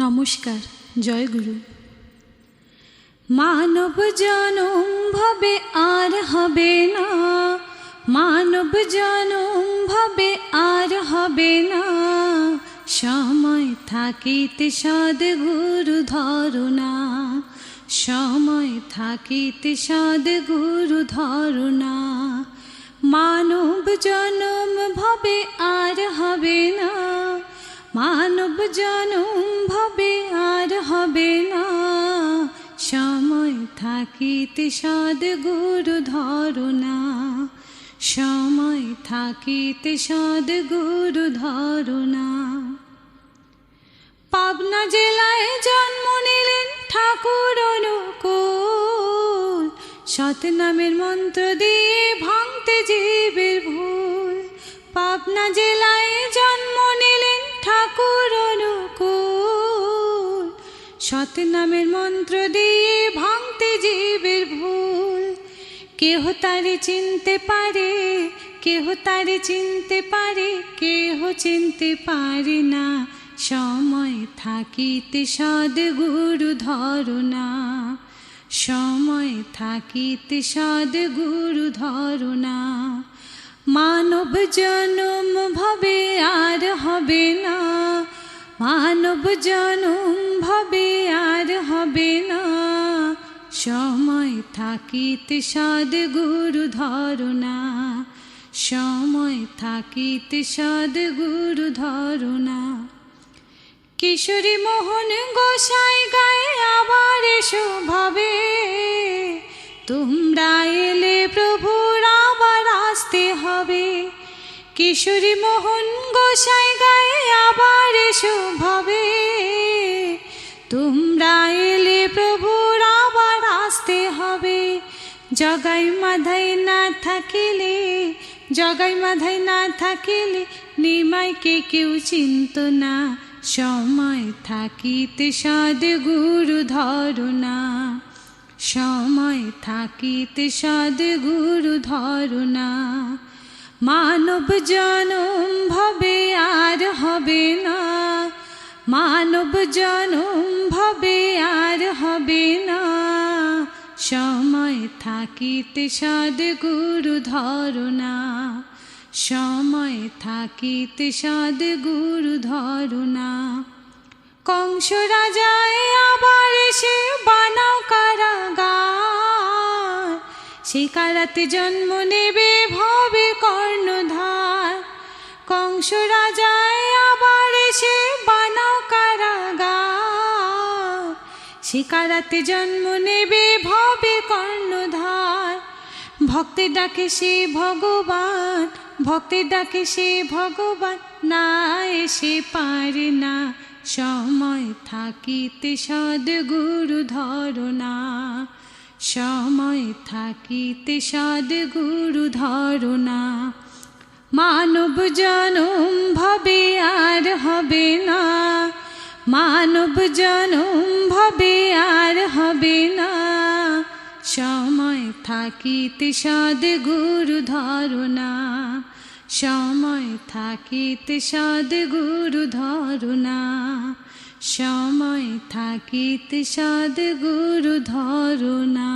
নমস্কার, জয় গুরু। মানব জনম ভবে আর হবে না, মানব জনম ভবে আর হবে না। সময় থাকিতে সদগুরু ধরুনা সময় থাকিতে সদগুরু ধরুনা মানব জনম ভবে আর হবে না। মানব জনম ভবে আর হবে না। সময় থাকিতে সদ সদগুরু ধরুনা সময় থাকিতে সদ সদগুরু ধরুনা পাবনা জেলায় জন্ম নিলেন ঠাকুর অনুকূল। সত নামের মন্ত্র দিয়ে ভাঙতে জীবের ভুল। পাবনা জেলায় সত নামের মন্ত্র দিয়ে ভাঙতে জীবের ভুল। কেহ তারে চিনতে পারে, কেহ তারে চিনতে পারে, কেহ চিনতে পারে না। সময় থাকিতে সদগুরু ধরুনা সময় থাকিতে সদগুরু ধরুনা মানব জনম ভবে না মানব জনম ভবে আর হবে না। সময় থাকিতে সদগুরু ধরুনা সময় থাকিতে সদগুরু ধরুনা কিশোরী মোহন গোসাই গায়ে আবার এসো ভাবে। কিশোরী মোহন গোসাই গায়ে আবার এসো ভাবে। তোমরা এলে প্রভুর আবার আসতে হবে। জগাই মাধাই না থাকিলে, জগাই মাধাই না থাকিলে নিমাইকে কেউ চিনত না। সময় থাকিতে সদগুরু ধরুনা সময় থাকিতে সদগুরু ধরুনা মানব জনম ভবে আর হবে না। মানব জনম ভবে আর হবে না। সময় থাকিতে সদগুরু ধরুনা সময় থাকিতে সদগুরু ধরুনা কংস রাজায় আবার এসে বানাও সে কারাতে জন্ম নেবে ভবে কর্ণধার। কংস রাজায় আবার এসে বানাও কারাগার। সে কারাতে জন্ম নেবে ভবে কর্ণধার। ভক্তের ডাকে সে ভগবান, ভক্তের ডাকে সে ভগবান, না এসে পারে না সময় থাকিতে সদগুরু ধরনা সময় থাকিতে সদগুরু ধরনা মানব জনম ভবে আর হবে না। মানব জনম ভবে আর হবে না। সময় থাকিতে সদগুরু ধরুনা সময় থাকিতে সদগুরু ধরুনা সময় থাকিতে সদগুরু ধরুনা